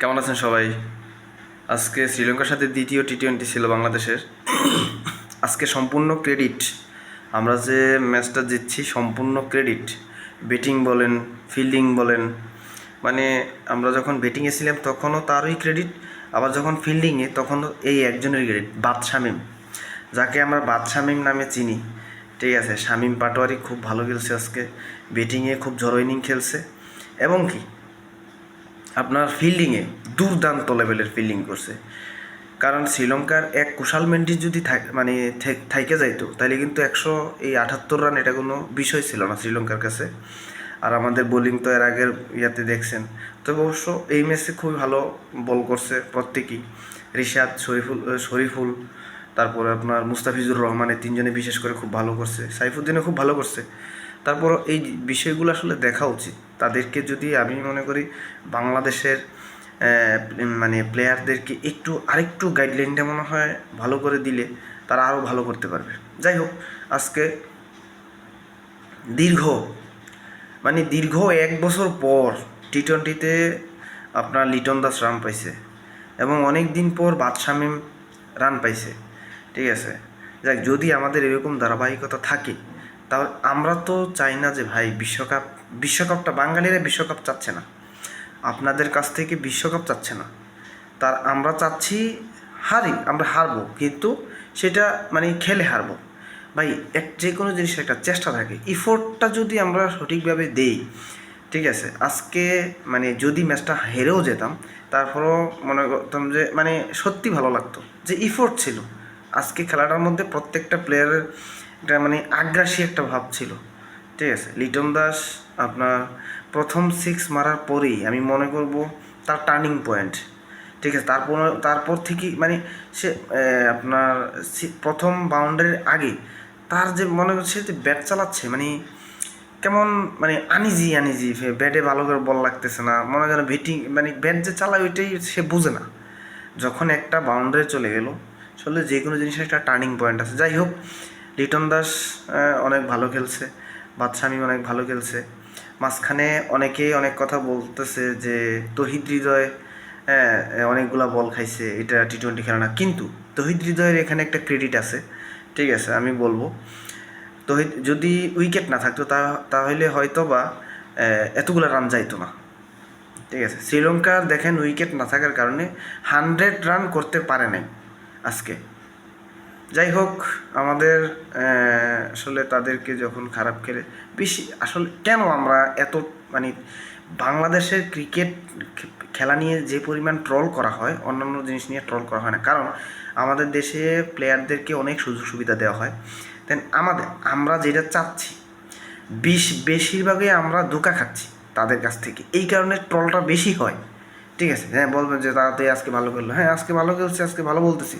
কেমন আছেন সবাই? আজকে শ্রীলঙ্কার সাথে দ্বিতীয় টি টোয়েন্টি ছিল বাংলাদেশের। আজকে সম্পূর্ণ ক্রেডিট আমরা যে ম্যাচটা জিতছি সম্পূর্ণ ক্রেডিট ব্যাটিং বলেন ফিল্ডিং বলেন মানে আমরা যখন ব্যাটিংয়ে ছিলাম তখনও তারই ক্রেডিট আবার যখন ফিল্ডিংয়ে তখনও এই একজনের ক্রেডিট বাদ শামিম, যাকে আমরা বাদ শামিম নামে চিনি। ঠিক আছে, শামিম পাটোয়ারি খুব ভালো খেলছে আজকে ব্যাটিংয়ে খুব ঝড়ো ইনিং খেলছে। এবং কি আপনার ফিল্ডিংয়ে দুর্দান্ত লেভেলের ফিল্ডিং করছে। কারণ শ্রীলঙ্কার এক কুশাল মেন্ডিস যদি মানে থাইকে যাইতো তাহলে কিন্তু একশো এই আটাত্তর রান এটা কোনো বিষয় ছিল না শ্রীলঙ্কার কাছে। আর আমাদের বোলিং তো এর আগের ইয়াতে দেখছেন। তবে অবশ্য এই ম্যাচে খুবই ভালো বল করছে প্রত্যেকেই। রিশাদ, শরীফুল শরীফুল, তারপরে আপনার মুস্তাফিজুর রহমানের তিনজনে বিশেষ করে খুব ভালো করছে। সাইফুদ্দিনে খুব ভালো করছে। তারপর এই বিষয়গুলো আসলে দেখা উচিত। তাদেরকে যদি আমি মনে করি বাংলাদেশের মানে প্লেয়ারদেরকে একটু আরেকটু গাইডলাইনটা মনে হয় ভালো করে দিলে তারা আরও ভালো করতে পারবে। যাই হোক, আজকে দীর্ঘ মানে দীর্ঘ এক বছর পর টি টোয়েন্টিতে আপনার লিটন দাস রান পাইছে এবং অনেক দিন পর বাদশামিম রান পাইছে। ঠিক আছে? যাক, যদি আমাদের এরকম ধারাবাহিকতা থাকে তাহলে আমরা তো চাই না যে ভাই বিশ্বকাপ, বিশ্বকাপটা বাঙালিরা বিশ্বকাপ চাচ্ছে না। আপনাদের কাছ থেকে বিশ্বকাপ চাচ্ছে না। তার আমরা চাচ্ছি হারি, আমরা হারবো, কিন্তু সেটা মানে খেলে হারবো। ভাই, এক যে কোনো জিনিসের একটা চেষ্টা থাকে। ইফোর্টটা যদি আমরা সঠিকভাবে দেই, ঠিক আছে, আজকে মানে যদি ম্যাচটা হেরেও যেতাম, তারপরেও মনে করতাম যে মানে সত্যি ভালো লাগতো। যে ইফোর্ট ছিল। আজকে খেলাটার মধ্যে প্রত্যেকটা প্লেয়ারের একটা মানে আগ্রাসী একটা ভাব ছিল। ঠিক আছে? লিটন দাস আপনার প্রথম সিক্স মারার পরেই আমি মনে করব তার টার্নিং পয়েন্ট ঠিক আছে? তারপর তারপর থেকে মানে সে আপনার প্রথম বাউন্ডারির আগে তার যে মনে হচ্ছে যে ব্যাট চালাচ্ছে মানে কেমন মানে আনিজি আনিজি ব্যাটে ভালো করে বল লাগতেছে না, মনে যেন ব্যাটিং মানে ব্যাট যে চালায় ওইটাই সে বোঝে না। যখন একটা বাউন্ডারি চলে গেল আসলে যে কোনো জিনিসের একটা টার্নিং পয়েন্ট আছে। যাই হোক লিটন দাস অনেক ভালো খেলছে, বাদশামী অনেক ভালো খেলছে। মাঝখানে অনেকেই অনেক কথা বলতেছে যে তহিদ হৃদয় অনেকগুলা বল খাইছে, এটা টি টোয়েন্টি খেলা না। কিন্তু তহিদ হৃদয়ের এখানে একটা ক্রেডিট আছে, ঠিক আছে, আমি বলব। তহিদ, যদি উইকেট না থাকতো, তা, তাহলে হয়তো বা এতগুলো রান যাইতো না। ঠিক আছে শ্রীলঙ্কার দেখেন উইকেট না থাকার কারণে হান্ড্রেড রান করতে পারে নাই আজকে। যাই হোক, আমাদের আসলে তাদেরকে যখন খারাপ খেলে, বেশি আসলে কেন আমরা এত মানে বাংলাদেশের ক্রিকেট খেলা নিয়ে যে পরিমাণ ট্রল করা হয়, অন্যান্য জিনিস নিয়ে ট্রল করা হয় না। কারণ আমাদের দেশে প্লেয়ারদেরকে অনেক সুযোগ সুবিধা দেওয়া হয়। দেন আমাদের, আমরা যেটা চাচ্ছি, বিশ, বেশিরভাগই আমরা ধোকা খাচ্ছি তাদের কাছ থেকে। এই কারণে ট্রলটা বেশি হয়। ঠিক আছে? হ্যাঁ বলবেন যে তাড়াতাড়ি আজকে ভালো করল হ্যাঁ আজকে ভালো খেলছে, আজকে ভালো বলতেছি।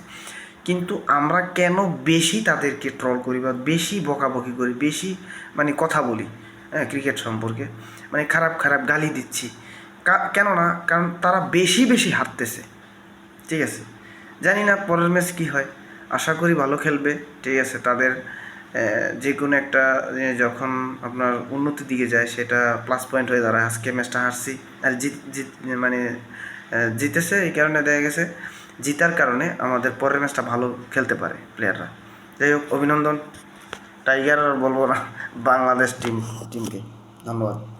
কিন্তু আমরা কেন বেশি তাদেরকে ট্রল করি বা বেশি বকাবকি করি, বেশি মানে কথা বলি হ্যাঁ ক্রিকেট সম্পর্কে? মানে খারাপ খারাপ গালি দিচ্ছি। কা- কেন না কারণ তারা বেশি বেশি হারতেছে। ঠিক আছে? জানি না পরের ম্যাচ কী হয়। আশা করি ভালো খেলবে। ঠিক আছে? তাদের যে কোনো একটা যখন আপনার উন্নতির দিকে যায়, সেটা প্লাস পয়েন্ট হয়ে দাঁড়ায়। আজকে ম্যাচটা হারছি। আর জিত জিত মানে জিতেছে, এই কারণে দেখা গেছে। জিতার কারণে আমাদের পরের ম্যাচটা ভালো খেলতে পারে প্লেয়াররা যাই হোক, অভিনন্দন। টাইগার আর বলব না, বাংলাদেশ টিম টিমকে ধন্যবাদ।